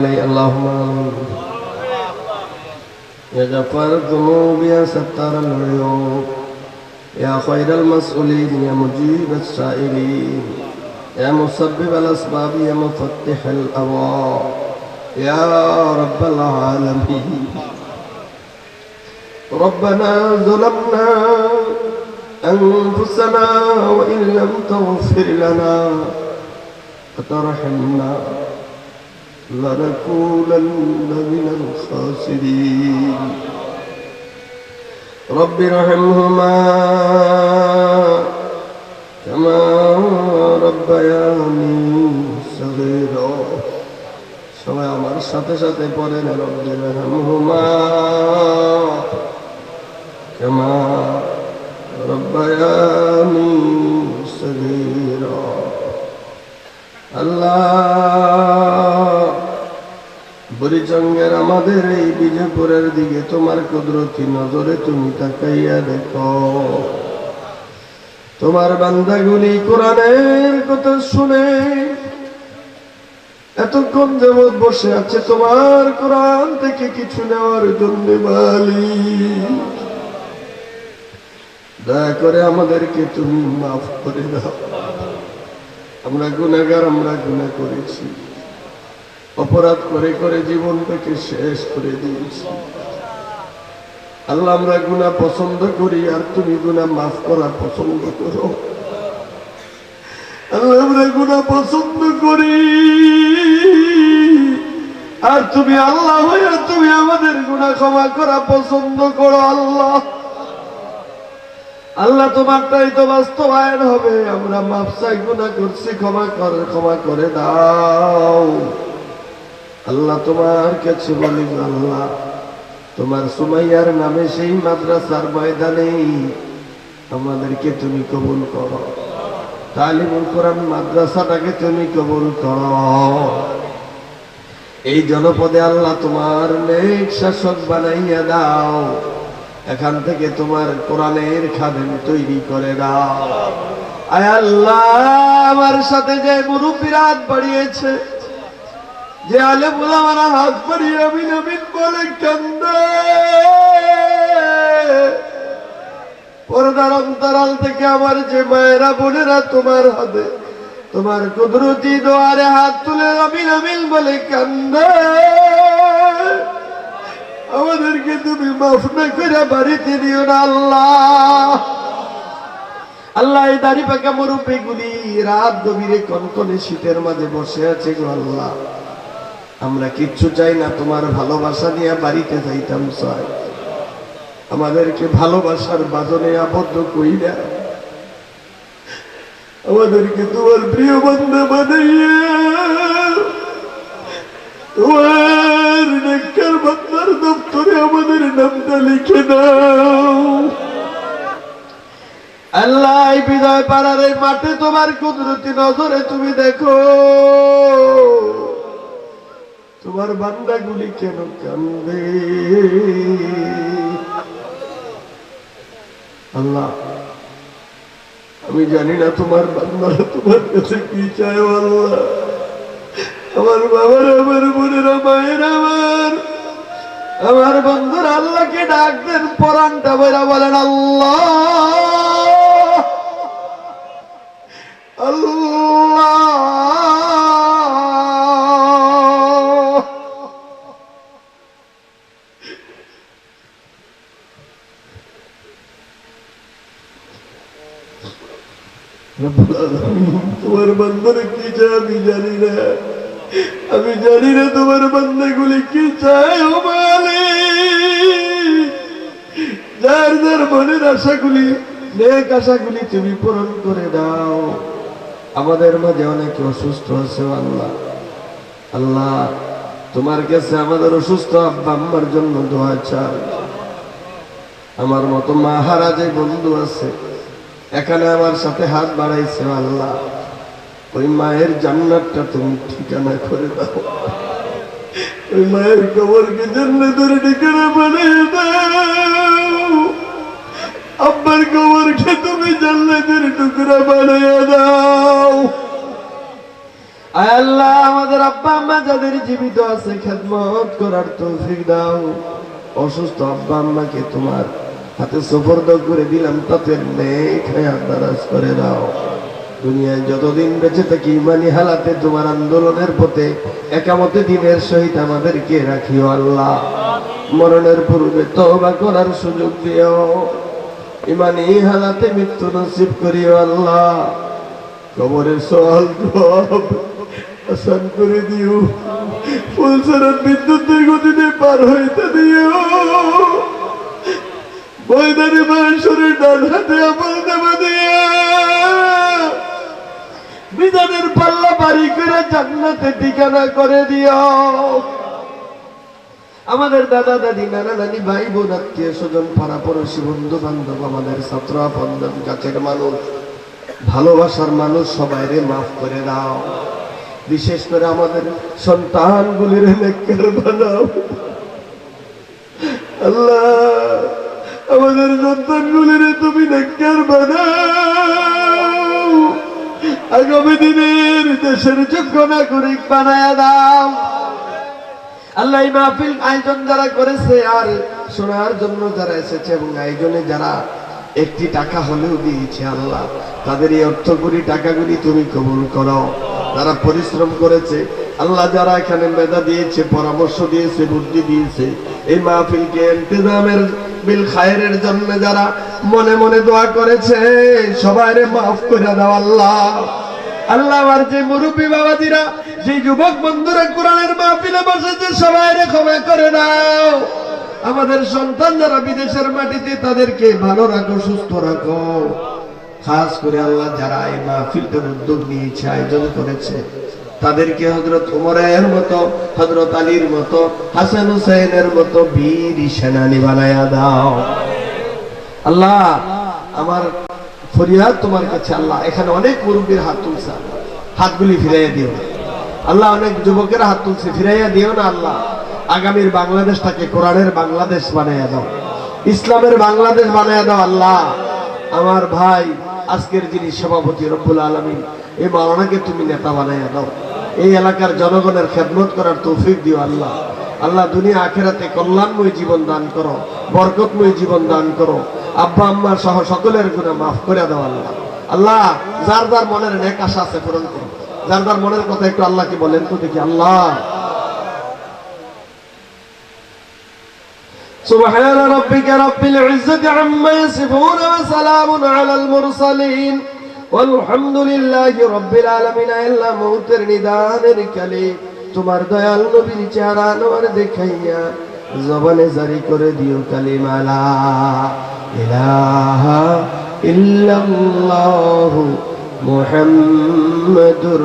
اللهم يا غفار الذنوب يا ستار العيوب يا خير المسؤولين يا مجيب السائلين يا مسبب الأسباب يا مفتح الأبواب يا رب العالمين. ربنا ظلمنا أنفسنا وإن لم تغفر لنا وترحمنا لنكونن من الخاسرين رب ارحمهما كما ربياني صغيرا সবাই আমার সাথে সাথে পড়েন রব্বির রহমহুমা كما ربياني صغيرا আল্লাহ বুড়িচঙ্গের আমাদের এই বিজয়পুরের দিকে তোমার কুদরতি নজরে তুমি তাকাইয়া দেখো। তোমার বান্দাগুলি কোরআনের কথা শুনে এতক্ষণ যাবৎ বসে আছে তোমার কোরআন থেকে কিছু নেওয়ার জন্য বালি দয়া করে আমাদেরকে তুমি মাফ করে দাও। আমরা গুণাগার আমরা গুণা করেছি। অপরাধ করে করে জীবনটাকে শেষ করে দিয়েছি। আল্লাহ, আমরা গুণা পছন্দ করি আর তুমি গুণা মাফ করা পছন্দ করো। আল্লাহ, আমরা গুণা পছন্দ করি। আর তুমি আল্লাহ হয়ে তুমি আমাদের গুণা ক্ষমা করা পছন্দ করো, আল্লাহ। আল্লাহ, তোমারটাই তো বাস্তবায়ন হবে। আমরা মাপসাই গুণা করছি, ক্ষমা করে ক্ষমা করে দাও। আল্লাহ তোমার কাছে বলি আল্লাহ, তোমার সুমাইয়ার নামে সেই মাদ্রাসার ময়দানে আমাদেরকে তুমি কবুল করো। তালিমুল কোরআন মাদ্রাসাটাকে তুমি কবুল করো। এই জনপদে আল্লাহ তোমার নেক শাসক বানাইয়া দাও। এখান থেকে তোমার কোরআনের খাদেম তৈরি করে দাও। আয় আল্লাহ, আমার সাথে যে মুরব্বীরা হাত বাড়িয়েছে যে আলে বুলামারা হাত বাড়িয়ে আমি নবীন বলে কান্দে পর্দার অন্তরাল থেকে আমার যে মায়েরা, বোনেরা তোমার হাতে, তোমার কুদরতি দোয়ারে হাত তুলে আমি নবীন বলে কান্দে আমাদেরকে তুমি মাফ না করে বাড়িতে দিও না, আল্লাহ। আল্লাহ এই দাড়ি পাকা মুরব্বী গুলি রাত গভীরে কনকনে শীতের মাঝে বসে আছে গো, আল্লাহ। আমরা কিচ্ছু চাই না, তোমার ভালোবাসা নিয়ে বাড়িতে যাইতাম চাই আমাদেরকে ভালোবাসার বাজনে আবদ্ধ না আমাদেরকে তোমার প্রিয় বন্ধু বানাইয়া তোমার দপ্তরে আমাদের নামটা লিখে দাও। আল্লাহ বিজয় পাড়ার এই মাঠে তোমার কুদরতি নজরে তুমি দেখো। তোমার বান্দাগুলি কেন কান্দে? আল্লাহ, আমি জানি না তোমার বান্দারা তোমার কাছে কি চায় আল্লাহ। আমার বাবার, আমার বোনের মায়ের, আমার আমার বন্ধুর আল্লাহকে ডাক দেন পরানটা বইরা বলেন, আল্লাহ। তোমার বন্ধুরে কি চায় আমি জানি না। আমি জানি না তোমার বান্দাগুলি কি চায় ও। যার যার মনের আশাগুলি, নেক আশাগুলি তুমি পূরণ করে দাও। আমাদের মাঝে অনেকে অসুস্থ আছে আল্লাহ। আল্লাহ, তোমার কাছে আমাদের অসুস্থ আব্বা আম্মার জন্য দোয়া চাই। আমার মতো মাহারা যে বন্ধু আছে। এখানে আমার সাথে হাত বাড়াইছে আল্লাহ। ওই মায়ের জান্নাতটা তুমি ঠিকানা করে দাও। ওই মায়ের কবরকে জান্নাতের ঠিকানা বানিয়ে দাও। আব্বার কবরকে তুমি জান্নাতের টুকরা বানিয়ে দাও। আল্লাহ, আমাদের আব্বা আম্মা যাদের জীবিত আছে, খেদমত করার তৌফিক দাও। অসুস্থ আব্বা আম্মাকে তোমার হাতে সুপর্দ করে দিলাম, তাতে নেক করে দাও। দুনিয়ায় যতদিন বেঁচে থাকি ইমানি হালাতে তোমার আন্দোলনের পথে, একামতে দিনের সহিত আমাদেরকে রাখিও আল্লাহ। মরণের পূর্বে তওবা করার সুযোগ দিও। ইমানি হালাতে মৃত্যু নসিব করিও আল্লাহ। কবরের সহল করে দিও। ফুলসরাত বিদ্যুতের গতিতে পার হইতে দিও। ময়দানে মানুষের ডান হাতে আমল দেবে দিয়া। বিধানের পাল্লা বাড়ি করে জান্নাতে ঠিকানা করে দিও। আমাদের দাদা, দাদি, নানা, নানি, ভাই, বোন, আত্মীয় স্বজন পাড়া পড়োশী বন্ধু বান্ধব আমাদের ছাত্র, আপনজন কাছের মানুষ, ভালোবাসার মানুষ সবাইরে মাফ করে দাও। বিশেষ করে আমাদের সন্তানগুলির নেককার বানাও। আল্লাহ। আমাদের সন্তানগুলির তুমি নেককার বানাও। আগামী দিনের দেশের যোগ্য নাগরিক বানায় দাও। আল্লাহ মাহফিল আয়োজন যারা করেছে আর শোনার জন্য যারা এসেছে এবং আয়োজনে যারা একটি টাকা হলেও দিয়েছে আল্লাহ, তাদের এই অর্থগুলি টাকাগুলি তুমি কবুল করো। তারা পরিশ্রম করেছে, আল্লাহ যারা এখানে মেধা দিয়েছে, পরামর্শ দিয়েছে, বুদ্ধি দিয়েছে, এই মাহফিলকে ইন্তজামের বিল খায়ের জন্য যারা মনে মনে দোয়া করেছে সবাই মাফ করে দাও আল্লাহ। আল্লাহ আমার যে মুরব্বী বাবাজিরা, যে যুবক বন্ধুরা কোরআনের মাহফিলে বসেছে সবাই রে ক্ষমা করে দাও। আমাদের সন্তান যারা বিদেশের মাটিতে, তাদেরকে ভালো রাখো, সুস্থ রাখো। খাস করে আল্লাহ যারা এই মাহফিলটার উদ্যোগ নিয়েছে, আয়োজন করেছে তাদেরকে হজরত উমরের মতো হজরত আলীর মতো, হাসান হুসাইনের মতো বীর সেনানি বানায়া দাও। আল্লাহ, আমার ফরিয়াদ তোমার কাছে, আল্লাহ, এখানে অনেক মুরব্বীর হাত তুলছে। হাতগুলি ফিরাইয়া দিও আল্লাহ, অনেক যুবকের হাত তুলছে, ফিরাইয়া দিও না আল্লাহ। আগামীর বাংলাদেশটাকে কোরআনের বাংলাদেশ বানাইয়া দাও। ইসলামের বাংলাদেশ বানাইয়া দাও আল্লাহ। আমার ভাই, আজকের যিনি সভাপতি রব্বুল আলমিন, এই মাওলানাকে তুমি নেতা বানাইয়া দাও। এই এলাকার জনগণের খেদমত করার তৌফিক দিও আল্লাহ আল্লাহ দুনিয়া আখেরাতে কল্যাণময় জীবন দান করো বরকতময় জীবন দান করো আব্বা আম্মা সহ সকলের গুণা মাফ করে দাও আল্লাহ আল্লাহ যার যার মনের নেক আশা আছে পূরণ করো যার যার মনের কথা একটু আল্লাহকে বলেন তো দেখি আল্লাহ سبحان ربك رب العزة عما يصفون وسلام على المرسلين আলহামদুলিল্লাহি রব্বিল আলামিন, আল্লাহ মউতের নিদানের কালে তোমার দয়াল নবীর চেহারা আনোয়ার দেখাইয়া জবানে জারি করে দিও কালিমালা। ইলাহা ইল্লাল্লাহু মুহাম্মাদুর